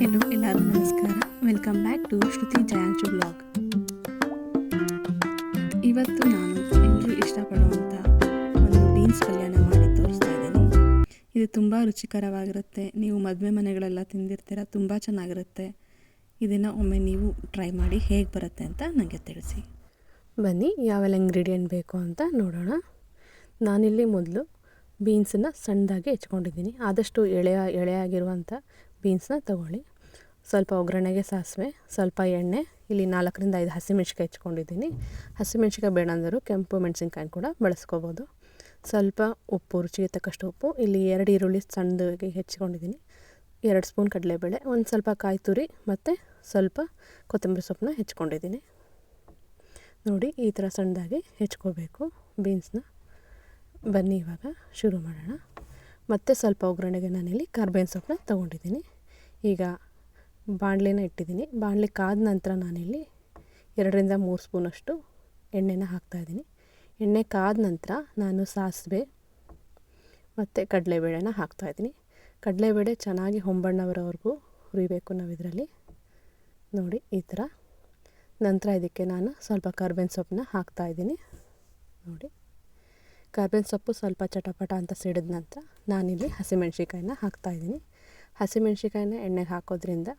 Hello ಎಲ್ಲರಿಗೂ ನಮಸ್ಕಾರ. Welcome back to Shruti ಜಯಾಂಚು ಬ್ಲಾಗ್ ಇವತ್ತು ನಾನು ಎಲ್ಲರೂ ಇಷ್ಟಪಡುವಂಥ ಒಂದು ಬೀನ್ಸ್ ಕಲ್ಯಾಣ ಮಾಡಿ ತೋರಿಸ್ತಾ ಇದ್ದೀನಿ. ಇದು ತುಂಬ ರುಚಿಕರವಾಗಿರುತ್ತೆ. ನೀವು ಮದುವೆ ಮನೆಗಳೆಲ್ಲ ತಿಂದಿರ್ತೀರ, ತುಂಬ ಚೆನ್ನಾಗಿರುತ್ತೆ. ಇದನ್ನು ಒಮ್ಮೆ ನೀವು ಟ್ರೈ ಮಾಡಿ ಹೇಗೆ ಬರುತ್ತೆ ಅಂತ ನನಗೆ ತಿಳಿಸಿ. ಬನ್ನಿ, ಯಾವೆಲ್ಲ ಇಂಗ್ರೀಡಿಯೆಂಟ್ ಬೇಕು ಅಂತ ನೋಡೋಣ. ನಾನಿಲ್ಲಿ ಮೊದಲು ಬೀನ್ಸನ್ನು ಸಣ್ಣದಾಗಿ ಹೆಚ್ಕೊಂಡಿದ್ದೀನಿ. ಆದಷ್ಟು ಎಳೆಯ ಎಳೆಯಾಗಿರುವಂಥ ಬೀನ್ಸ್ನ ತಗೊಳ್ಳಿ. ಸ್ವಲ್ಪ ಒಗ್ಗರಣೆಗೆ ಸಾಸಿವೆ, ಸ್ವಲ್ಪ ಎಣ್ಣೆ, ಇಲ್ಲಿ ನಾಲ್ಕರಿಂದ ಐದು ಹಸಿಮೆಣ್ಸಿಕಾಯಿ ಹೆಚ್ಕೊಂಡಿದ್ದೀನಿ. ಹಸಿಮೆಣ್ಸಿಕಾಯಿ ಬೇಡ ಅಂದರೂ ಕೆಂಪು ಮೆಣಸಿನ್ಕಾಯಿ ಕೂಡ ಬಳಸ್ಕೋಬೋದು. ಸ್ವಲ್ಪ ಉಪ್ಪು, ರುಚಿಗೆ ತಕ್ಕಷ್ಟು ಉಪ್ಪು, ಇಲ್ಲಿ ಎರಡು ಈರುಳ್ಳಿ ಸಣ್ಣದಾಗಿ ಹೆಚ್ಚಿಕೊಂಡಿದ್ದೀನಿ ಎರಡು ಸ್ಪೂನ್ ಕಡಲೆಬೇಳೆ, ಒಂದು ಸ್ವಲ್ಪ ಕಾಯಿ ತುರಿ ಮತ್ತು ಸ್ವಲ್ಪ ಕೊತ್ತಂಬರಿ ಸೊಪ್ಪನ್ನ ಹೆಚ್ಕೊಂಡಿದ್ದೀನಿ. ನೋಡಿ, ಈ ಥರ ಸಣ್ಣದಾಗಿ ಹೆಚ್ಕೋಬೇಕು ಬೀನ್ಸ್ನ. ಬನ್ನಿ ಇವಾಗ, ಶುರು ಮಾಡೋಣ. ಮತ್ತು ಸ್ವಲ್ಪ ಒಗ್ಗರಣೆಗೆ ನಾನಿಲ್ಲಿ ಕಾರ್ಬೇವಿನ ಸೊಪ್ಪನ್ನ ತೊಗೊಂಡಿದ್ದೀನಿ. ಈಗ ಬಾಣಲೆನ ಇಟ್ಟಿದ್ದೀನಿ. ಬಾಣಲೆ ಕಾದ ನಂತರ ನಾನಿಲ್ಲಿ ಎರಡರಿಂದ ಮೂರು ಸ್ಪೂನಷ್ಟು ಎಣ್ಣೆನ ಹಾಕ್ತಾಯಿದ್ದೀನಿ ಎಣ್ಣೆ ಕಾದ ನಂತರ ನಾನು ಸಾಸಿವೆ ಮತ್ತು ಕಡಲೆಬೇಳೆನ ಹಾಕ್ತಾಯಿದ್ದೀನಿ ಕಡಲೆಬೇಳೆ ಚೆನ್ನಾಗಿ ಹೊಂಬಣ್ಣವರವರೆಗೂ ಹುರಿಬೇಕು ನಾವು ಇದರಲ್ಲಿ ನೋಡಿ, ಈ ಥರ. ನಂತರ ಇದಕ್ಕೆ ನಾನು ಸ್ವಲ್ಪ ಕರ್ಬೇವಿನ ಸೊಪ್ಪನ್ನ ಹಾಕ್ತಾಯಿದ್ದೀನಿ ನೋಡಿ. ಕರ್ಬೇವಿನ ಸೊಪ್ಪು ಸ್ವಲ್ಪ ಚಟಪಟ ಅಂತ ಸಿಡಿದ ನಂತರ ನಾನಿಲ್ಲಿ ಹಸಿಮೆಣ್ಸಿಕಾಯಿನ ಹಾಕ್ತಾಯಿದ್ದೀನಿ ಹಸಿಮೆಣ್ಸಿಕಾಯಿನ ಎಣ್ಣೆಗೆ ಹಾಕೋದ್ರಿಂದ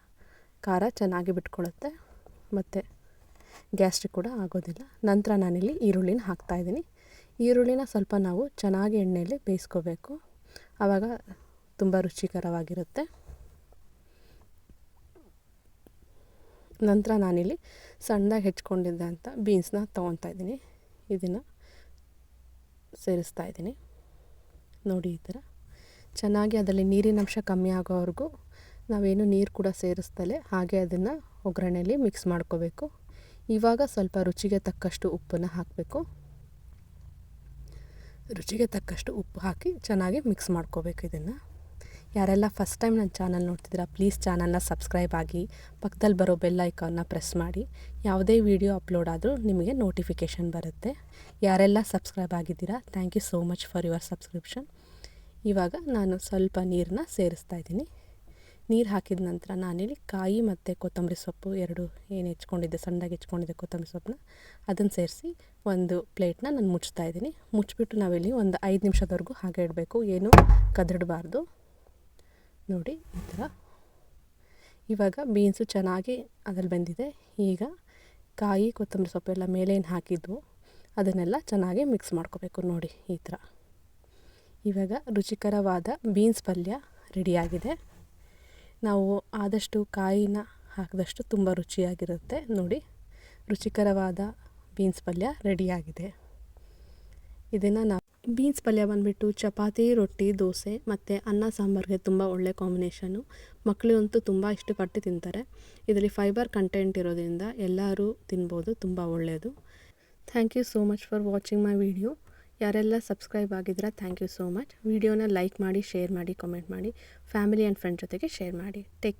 ಖಾರ ಚೆನ್ನಾಗಿ ಬಿಟ್ಕೊಳ್ಳುತ್ತೆ. ಮತ್ತು ಗ್ಯಾಸ್ಟ್ರಿಕ್ ಕೂಡ ಆಗೋದಿಲ್ಲ. ನಂತರ ನಾನಿಲ್ಲಿ ಈರುಳ್ಳಿನ ಹಾಕ್ತಾಯಿದ್ದೀನಿ ಈರುಳ್ಳಿನ ಸ್ವಲ್ಪ ನಾವು ಚೆನ್ನಾಗಿ ಎಣ್ಣೆಯಲ್ಲಿ ಬೇಯಿಸ್ಕೋಬೇಕು. ಆವಾಗ ತುಂಬ ರುಚಿಕರವಾಗಿರುತ್ತೆ. ನಂತರ ನಾನಿಲ್ಲಿ ಸಣ್ಣದಾಗಿ ಹೆಚ್ಕೊಂಡಿದ್ದಂಥ ಬೀನ್ಸ್ನ ತೊಗೊತಾ ಇದ್ದೀನಿ. ಇದನ್ನು ಸೇರಿಸ್ತಾ ಇದ್ದೀನಿ. ನೋಡಿ ಈ ಥರ. ಚೆನ್ನಾಗಿ ಅದರಲ್ಲಿ ನೀರಿನ ಅಂಶ ಕಮ್ಮಿ ಆಗೋವರೆಗೂ ನಾವೇನು ನೀರು ಕೂಡ ಸೇರಿಸ್ದಲೇ ಹಾಗೆ ಅದನ್ನು ಒಗ್ಗರಣೆಯಲ್ಲಿ ಮಿಕ್ಸ್ ಮಾಡ್ಕೋಬೇಕು. ಇವಾಗ ಸ್ವಲ್ಪ ರುಚಿಗೆ ತಕ್ಕಷ್ಟು ಉಪ್ಪನ್ನು ಹಾಕಬೇಕು. ರುಚಿಗೆ ತಕ್ಕಷ್ಟು ಉಪ್ಪು ಹಾಕಿ ಚೆನ್ನಾಗಿ ಮಿಕ್ಸ್ ಮಾಡ್ಕೋಬೇಕು ಇದನ್ನು. ಯಾರೆಲ್ಲ ಫಸ್ಟ್ ಟೈಮ್ ನನ್ನ ಚಾನಲ್ ನೋಡ್ತಿದ್ದೀರಾ ಪ್ಲೀಸ್ ಚಾನಲ್ನ ಸಬ್ಸ್ಕ್ರೈಬ್ ಆಗಿ ಪಕ್ಕದಲ್ಲಿ ಬರೋ ಬೆಲ್ ಐಕಾನ್ನ ಪ್ರೆಸ್ ಮಾಡಿ. ಯಾವುದೇ ವಿಡಿಯೋ ಅಪ್ಲೋಡ್ ಆದರೂ ನಿಮಗೆ ನೋಟಿಫಿಕೇಷನ್ ಬರುತ್ತೆ. ಯಾರೆಲ್ಲ ಸಬ್ಸ್ಕ್ರೈಬ್ ಆಗಿದ್ದೀರಾ thank you so much for your subscription ಇವಾಗ ನಾನು ಸ್ವಲ್ಪ ನೀರನ್ನ ಸೇರಿಸ್ತಾ ಇದ್ದೀನಿ. ನೀರು ಹಾಕಿದ ನಂತರ ನಾನಿಲ್ಲಿ ಕಾಯಿ ಮತ್ತು ಕೊತ್ತಂಬರಿ ಸೊಪ್ಪು ಎರಡು ಏನು ಹೆಚ್ಕೊಂಡಿದ್ದೆ, ಸಣ್ಣದಾಗಿ ಹೆಚ್ಕೊಂಡಿದ್ದೆ ಕೊತ್ತಂಬರಿ ಸೊಪ್ಪನ್ನ ಅದನ್ನು ಸೇರಿಸಿ ಒಂದು ಪ್ಲೇಟ್ನ ನಾನು ಮುಚ್ತಾ ಇದ್ದೀನಿ. ಮುಚ್ಚಿಬಿಟ್ಟು ನಾವಿಲ್ಲಿ ಒಂದು ಐದು ನಿಮಿಷದವರೆಗೂ ಹಾಗೆ ಇಡಬೇಕು. ಏನು ಕದಡಬಾರ್ದು. ನೋಡಿ, ಈ ಥರ ಇವಾಗ ಬೀನ್ಸು ಚೆನ್ನಾಗಿ ಅದ್ರಲ್ಲಿ ಬಂದಿದೆ. ಈಗ ಕಾಯಿ, ಕೊತ್ತಂಬರಿ ಸೊಪ್ಪೆಲ್ಲ ಮೇಲೆ ಏನು ಹಾಕಿದ್ವು ಅದನ್ನೆಲ್ಲ ಚೆನ್ನಾಗಿ ಮಿಕ್ಸ್ ಮಾಡ್ಕೋಬೇಕು. ನೋಡಿ, ಈ ಥರ ಇವಾಗ ರುಚಿಕರವಾದ ಬೀನ್ಸ್ ಪಲ್ಯ ರೆಡಿಯಾಗಿದೆ ನಾವು ಆದಷ್ಟು ಕಾಯಿನ ಹಾಕಿದಷ್ಟು ತುಂಬ ರುಚಿಯಾಗಿರುತ್ತೆ. ನೋಡಿ, ರುಚಿಕರವಾದ ಬೀನ್ಸ್ ಪಲ್ಯ ರೆಡಿಯಾಗಿದೆ. ಇದನ್ನು ನಾವು ಬೀನ್ಸ್ ಪಲ್ಯ ಬಂದುಬಿಟ್ಟು ಚಪಾತಿ, ರೊಟ್ಟಿ, ದೋಸೆ ಮತ್ತು ಅನ್ನ ಸಾಂಬಾರಿಗೆ ತುಂಬ ಒಳ್ಳೆ ಕಾಂಬಿನೇಷನು ಮಕ್ಕಳಿಗಂತೂ ತುಂಬ ಇಷ್ಟಪಟ್ಟು ತಿಂತಾರೆ. ಇದರಲ್ಲಿ ಫೈಬರ್ ಕಂಟೆಂಟ್ ಇರೋದ್ರಿಂದ ಎಲ್ಲರೂ ತಿನ್ಬೋದು, ತುಂಬ ಒಳ್ಳೆಯದು. Thank you so much for watching my video. ಯಾರೆಲ್ಲ ಸಬ್ಸ್ಕ್ರೈಬ್ ಆಗಿದ್ರೆ ಥ್ಯಾಂಕ್ ಯು ಸೋ ಮಚ್ ವಿಡಿಯೋನ ಲೈಕ್ ಮಾಡಿ ಶೇರ್ ಮಾಡಿ ಕಮೆಂಟ್ ಮಾಡಿ. ಫ್ಯಾಮಿಲಿ ಆ್ಯಂಡ್ ಫ್ರೆಂಡ್ ಜೊತೆಗೆ ಶೇರ್ ಮಾಡಿ. ಟೇಕ್